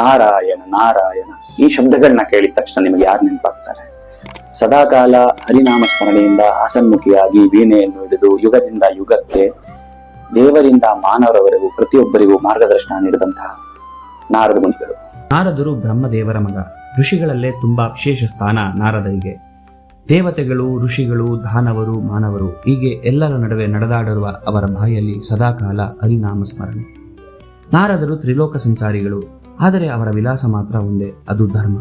ನಾರಾಯಣ ನಾರಾಯಣ. ಈ ಶಬ್ದಗಳನ್ನ ಕೇಳಿದ ತಕ್ಷಣ ನಿಮಗೆ ಯಾರು ನೆನಪಾಗ್ತಾರೆ? ಸದಾಕಾಲ ಹರಿನಾಮ ಸ್ಮರಣೆಯಿಂದ ಹಸನ್ಮುಖಿಯಾಗಿ ವೀಣೆಯನ್ನು ಹಿಡಿದು ಯುಗದಿಂದ ಯುಗಕ್ಕೆ ದೇವರಿಂದ ಮಾನವರವರೆಗೂ ಪ್ರತಿಯೊಬ್ಬರಿಗೂ ಮಾರ್ಗದರ್ಶನ ನೀಡಿದಂತಹ ನಾರದ ಮುನಿಗಳು. ನಾರದರು ಬ್ರಹ್ಮದೇವರ ಮಗ. ಋಷಿಗಳಲ್ಲೇ ತುಂಬಾ ವಿಶೇಷ ಸ್ಥಾನ ನಾರದರಿಗೆ. ದೇವತೆಗಳು, ಋಷಿಗಳು, ದಾನವರು, ಮಾನವರು, ಹೀಗೆ ಎಲ್ಲರ ನಡುವೆ ನಡೆದಾಡಿರುವ ಅವರ ಬಾಯಲ್ಲಿ ಸದಾಕಾಲ ಹರಿನಾಮ ಸ್ಮರಣೆ. ನಾರದರು ತ್ರಿಲೋಕ ಸಂಚಾರಿಗಳು, ಆದರೆ ಅವರ ವಿಲಾಸ ಮಾತ್ರ ಒಂದೇ, ಅದು ಧರ್ಮ.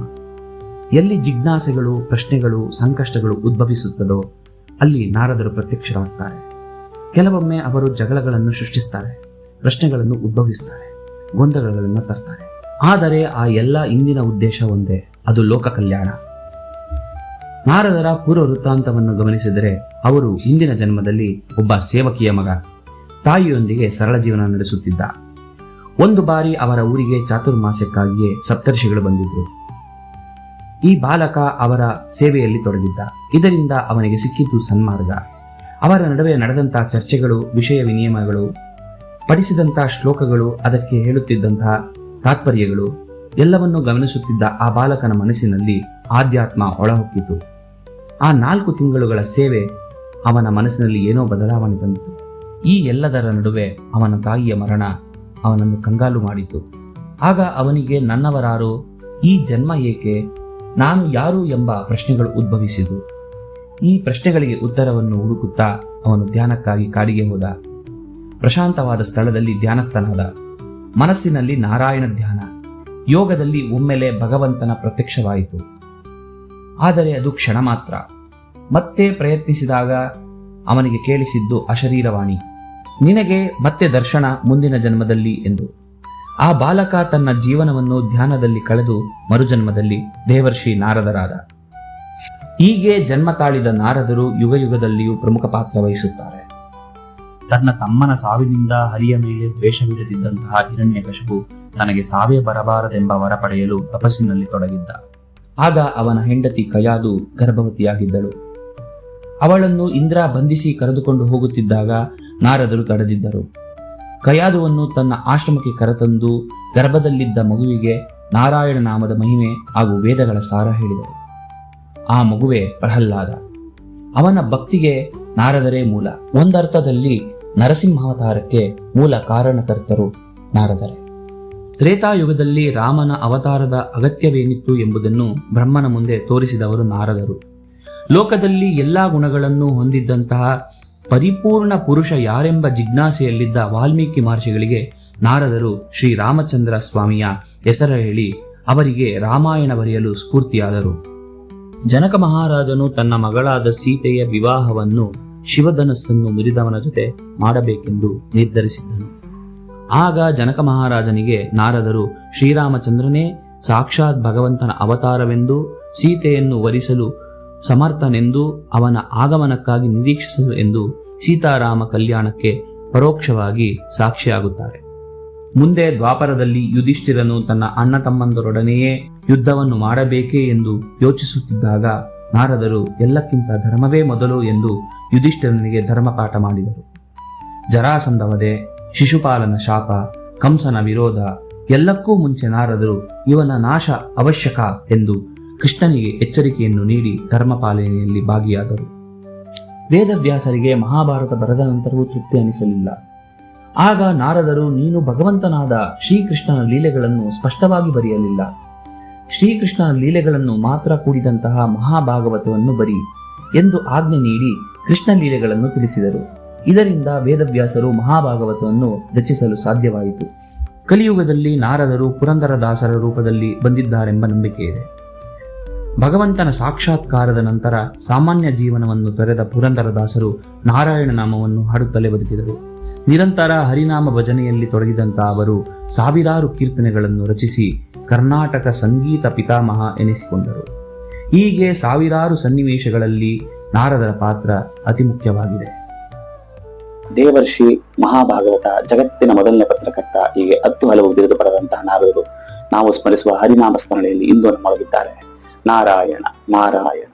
ಎಲ್ಲಿ ಜಿಜ್ಞಾಸೆಗಳು, ಪ್ರಶ್ನೆಗಳು, ಸಂಕಷ್ಟಗಳು ಉದ್ಭವಿಸುತ್ತದೋ, ಅಲ್ಲಿ ನಾರದರು ಪ್ರತ್ಯಕ್ಷರಾಗ್ತಾರೆ. ಕೆಲವೊಮ್ಮೆ ಅವರು ಜಗಳಗಳನ್ನು ಸೃಷ್ಟಿಸ್ತಾರೆ, ಪ್ರಶ್ನೆಗಳನ್ನು ಉದ್ಭವಿಸ್ತಾರೆ, ಗೊಂದಲಗಳನ್ನು ತರ್ತಾರೆ. ಆದರೆ ಆ ಎಲ್ಲ ಇಂದಿನ ಉದ್ದೇಶ ಒಂದೇ, ಅದು ಲೋಕ ಕಲ್ಯಾಣ. ನಾರದರ ಪೂರ್ವ ವೃತ್ತಾಂತವನ್ನು ಗಮನಿಸಿದರೆ, ಅವರು ಇಂದಿನ ಜನ್ಮದಲ್ಲಿ ಒಬ್ಬ ಸೇವಕಿಯ ಮಗ, ತಾಯಿಯೊಂದಿಗೆ ಸರಳ ಜೀವನ ನಡೆಸುತ್ತಿದ್ದ. ಒಂದು ಬಾರಿ ಅವರ ಊರಿಗೆ ಚಾತುರ್ಮಾಸ್ಯಕ್ಕಾಗಿಯೇ ಸಪ್ತರ್ಷಿಗಳು ಬಂದಿದ್ದರು ಈ ಬಾಲಕ ಅವರ ಸೇವೆಯಲ್ಲಿ ತೊಡಗಿದ್ದ. ಇದರಿಂದ ಅವನಿಗೆ ಸಿಕ್ಕಿದ್ದು ಸನ್ಮಾರ್ಗ. ಅವರ ನಡುವೆ ನಡೆದಂತಹ ಚರ್ಚೆಗಳು, ವಿಷಯ ವಿನಿಯಮಗಳು ಪಡಿಸಿದಂತಹ ಶ್ಲೋಕಗಳು, ಅದಕ್ಕೆ ಹೇಳುತ್ತಿದ್ದಂತಹ ತಾತ್ಪರ್ಯಗಳು, ಎಲ್ಲವನ್ನೂ ಗಮನಿಸುತ್ತಿದ್ದ ಆ ಬಾಲಕನ ಮನಸ್ಸಿನಲ್ಲಿ ಆಧ್ಯಾತ್ಮ ಒಳಹೊಕ್ಕಿತು. ಆ ನಾಲ್ಕು ತಿಂಗಳುಗಳ ಸೇವೆ ಅವನ ಮನಸ್ಸಿನಲ್ಲಿ ಏನೋ ಬದಲಾವಣೆ ತಂದಿತು. ಈ ಎಲ್ಲದರ ನಡುವೆ ಅವನ ತಾಯಿಯ ಮರಣ ಅವನನ್ನು ಕಂಗಾಲು ಮಾಡಿತು. ಆಗ ಅವನಿಗೆ, ನನ್ನವರಾರು, ಈ ಜನ್ಮ ಏಕೆ? ನಾನು ಯಾರು ಎಂಬ ಪ್ರಶ್ನೆಗಳು ಉದ್ಭವಿಸಿದವು. ಈ ಪ್ರಶ್ನೆಗಳಿಗೆ ಉತ್ತರವನ್ನು ಹುಡುಕುತ್ತಾ ಅವನು ಧ್ಯಾನಕ್ಕಾಗಿ ಕಾಡಿಗೆ ಹೋದ. ಪ್ರಶಾಂತವಾದ ಸ್ಥಳದಲ್ಲಿ ಧ್ಯಾನಸ್ಥನಾದ. ಮನಸ್ಸಿನಲ್ಲಿ ನಾರಾಯಣ ಧ್ಯಾನ. ಯೋಗದಲ್ಲಿ ಒಮ್ಮೆಲೆ ಭಗವಂತನ ಪ್ರತ್ಯಕ್ಷವಾಯಿತು. ಆದರೆ ಅದು ಕ್ಷಣ ಮಾತ್ರ. ಮತ್ತೆ ಪ್ರಯತ್ನಿಸಿದಾಗ ಅವನಿಗೆ ಕೇಳಿಸಿದ್ದು ಅಶರೀರವಾಣಿ. ನಿನಗೆ ಮತ್ತೆ ದರ್ಶನ ಮುಂದಿನ ಜನ್ಮದಲ್ಲಿ ಎಂದು. ಆ ಬಾಲಕ ತನ್ನ ಜೀವನವನ್ನು ಧ್ಯಾನದಲ್ಲಿ ಕಳೆದು ಮರುಜನ್ಮದಲ್ಲಿ ದೇವರ್ಷಿ ನಾರದರಾದ. ಹೀಗೆ ಜನ್ಮ ತಾಳಿದ ನಾರದರು ಯುಗ ಯುಗದಲ್ಲಿಯೂ ಪ್ರಮುಖ ಪಾತ್ರ ವಹಿಸುತ್ತಾರೆ. ತನ್ನ ತಮ್ಮನ ಸಾವಿನಿಂದ ಹರಿಯ ಮೇಲೆ ದ್ವೇಷವಿಡದಿದ್ದಂತಹ ಹಿರಣ್ಯಕಶಿಪು ತನಗೆ ಸಾವೇ ಬರಬಾರದೆಂಬ ವರ ಪಡೆಯಲು ತಪಸ್ಸಿನಲ್ಲಿ ತೊಡಗಿದ್ದ. ಆಗ ಅವನ ಹೆಂಡತಿ ಕಯಾದು ಗರ್ಭವತಿಯಾಗಿದ್ದಳು. ಅವಳನ್ನು ಇಂದ್ರ ಬಂಧಿಸಿ ಕರೆದುಕೊಂಡು ಹೋಗುತ್ತಿದ್ದಾಗ ನಾರದರು ತಡೆದಿದ್ದರು ಕಯಾದುವನ್ನು ತನ್ನ ಆಶ್ರಮಕ್ಕೆ ಕರೆತಂದು ಗರ್ಭದಲ್ಲಿದ್ದ ಮಗುವಿಗೆ ನಾರಾಯಣ ನಾಮದ ಮಹಿಮೆ ಹಾಗೂ ವೇದಗಳ ಸಾರ ಹೇಳಿದರು. ಆ ಮಗುವೆ ಪ್ರಹ್ಲಾದ. ಅವನ ಭಕ್ತಿಗೆ ನಾರದರೇ ಮೂಲ. ಒಂದರ್ಥದಲ್ಲಿ ನರಸಿಂಹಾವತಾರಕ್ಕೆ ಮೂಲ ಕಾರಣಕರ್ತರು ನಾರದರೇ. ತ್ರೇತಾಯುಗದಲ್ಲಿ ರಾಮನ ಅವತಾರದ ಅಗತ್ಯವೇನಿತ್ತು ಎಂಬುದನ್ನು ಬ್ರಹ್ಮನ ಮುಂದೆ ತೋರಿಸಿದವರು ನಾರದರು. ಲೋಕದಲ್ಲಿ ಎಲ್ಲಾ ಗುಣಗಳನ್ನು ಹೊಂದಿದ್ದಂತಹ ಪರಿಪೂರ್ಣ ಪುರುಷ ಯಾರೆಂಬ ಜಿಜ್ಞಾಸೆಯಲ್ಲಿದ್ದ ವಾಲ್ಮೀಕಿ ಮಹರ್ಷಿಗಳಿಗೆ ನಾರದರು ಶ್ರೀ ರಾಮಚಂದ್ರ ಸ್ವಾಮಿಯ ಹೆಸರು ಹೇಳಿ ಅವರಿಗೆ ರಾಮಾಯಣ ಬರೆಯಲು ಸ್ಫೂರ್ತಿಯಾದರು. ಜನಕ ಮಹಾರಾಜನು ತನ್ನ ಮಗಳಾದ ಸೀತೆಯ ವಿವಾಹವನ್ನು ಶಿವಧನಸ್ಸನ್ನು ಮುರಿದವನ ಜೊತೆ ಮಾಡಬೇಕೆಂದು ನಿರ್ಧರಿಸಿದ್ದನು. ಆಗ ಜನಕ ಮಹಾರಾಜನಿಗೆ ನಾರದರು ಶ್ರೀರಾಮಚಂದ್ರನೇ, ಸಾಕ್ಷಾತ್ ಭಗವಂತನ ಅವತಾರವೆಂದು ಸೀತೆಯನ್ನು ವರಿಸಲು ಸಮರ್ಥನೆಂದು ಅವನ ಆಗಮನಕ್ಕಾಗಿ ನಿರೀಕ್ಷಿಸಲು ಎಂದು ಸೀತಾರಾಮ ಕಲ್ಯಾಣಕ್ಕೆ ಪರೋಕ್ಷವಾಗಿ ಸಾಕ್ಷಿಯಾಗುತ್ತಾರೆ. ಮುಂದೆ ದ್ವಾಪರದಲ್ಲಿ ಯುಧಿಷ್ಠಿರನು ತನ್ನ ಅಣ್ಣ ತಮ್ಮಂದರೊಡನೆಯೇ ಯುದ್ಧವನ್ನು ಮಾಡಬೇಕೇ ಎಂದು ಯೋಚಿಸುತ್ತಿದ್ದಾಗ ನಾರದರು, ಎಲ್ಲಕ್ಕಿಂತ ಧರ್ಮವೇ ಮೊದಲು ಎಂದು ಯುಧಿಷ್ಠಿರನಿಗೆ ಧರ್ಮಪಾಠ ಮಾಡಿದರು. ಜರಾಸಂಧವದೆ ಶಿಶುಪಾಲನ ಶಾಪ, ಕಂಸನ ವಿರೋಧ, ಎಲ್ಲಕ್ಕೂ ಮುಂಚೆ ನಾರದರು, ಇವನ ನಾಶ ಅವಶ್ಯಕ ಎಂದು ಕೃಷ್ಣನಿಗೆ ಎಚ್ಚರಿಕೆಯನ್ನು ನೀಡಿ ಧರ್ಮಪಾಲನೆಯಲ್ಲಿ ಭಾಗಿಯಾದರು. ವೇದವ್ಯಾಸರಿಗೆ ಮಹಾಭಾರತ ಬರೆದ ನಂತರವೂ ತೃಪ್ತಿ ಅನಿಸಲಿಲ್ಲ. ಆಗ ನಾರದರು, ನೀನು ಭಗವಂತನಾದ ಶ್ರೀಕೃಷ್ಣನ ಲೀಲೆಗಳನ್ನು ಸ್ಪಷ್ಟವಾಗಿ ಬರೆಯಲಿಲ್ಲ. ಶ್ರೀಕೃಷ್ಣನ ಲೀಲೆಗಳನ್ನು ಮಾತ್ರ ಕೂಡಿದಂತಹ ಮಹಾಭಾಗವತವನ್ನು ಬರಿ ಎಂದು ಆಜ್ಞೆ ನೀಡಿ ಕೃಷ್ಣ ಲೀಲೆಗಳನ್ನು ತಿಳಿಸಿದರು. ಇದರಿಂದ ವೇದವ್ಯಾಸರು ಮಹಾಭಾಗವತವನ್ನು ರಚಿಸಲು ಸಾಧ್ಯವಾಯಿತು. ಕಲಿಯುಗದಲ್ಲಿ ನಾರದರು ಪುರಂದರದಾಸರ ರೂಪದಲ್ಲಿ ಬಂದಿದ್ದಾರೆಂಬ ನಂಬಿಕೆ ಇದೆ ಭಗವಂತನ ಸಾಕ್ಷಾತ್ಕಾರದ ನಂತರ ಸಾಮಾನ್ಯ ಜೀವನವನ್ನು ತೊರೆದ ಪುರಂದರದಾಸರು ನಾರಾಯಣ ನಾಮವನ್ನು ಹಾಡುತ್ತಲೇ ಬದುಕಿದರು. ನಿರಂತರ ಹರಿನಾಮ ಭಜನೆಯಲ್ಲಿ ತೊಡಗಿದಂಥ ಅವರು ಸಾವಿರಾರು ಕೀರ್ತನೆಗಳನ್ನು ರಚಿಸಿ ಕರ್ನಾಟಕ ಸಂಗೀತ ಪಿತಾಮಹ ಎನಿಸಿಕೊಂಡರು. ಹೀಗೆ ಸಾವಿರಾರು ಸನ್ನಿವೇಶಗಳಲ್ಲಿ ನಾರದರ ಪಾತ್ರ ಅತಿ ಮುಖ್ಯವಾಗಿದೆ. ದೇವರ್ಷಿ ಮಹಾಭಾಗವತ ಜಗತ್ತಿನ ಮೊದಲನೇ ಪತ್ರಕರ್ತ, ಹೀಗೆ ಹತ್ತು ಹಲವು ಬಿರುದು ಪಡೆದಂತಹ ನಾರದರು ನಾವು ಸ್ಮರಿಸುವ ಹರಿನಾಮ ಸ್ಮರಣೆಯಲ್ಲಿ ಇಂದು ನಮ್ಮೊಳಗಿದ್ದಾರೆ. ನಾರಾಯಣ ನಾರಾಯಣ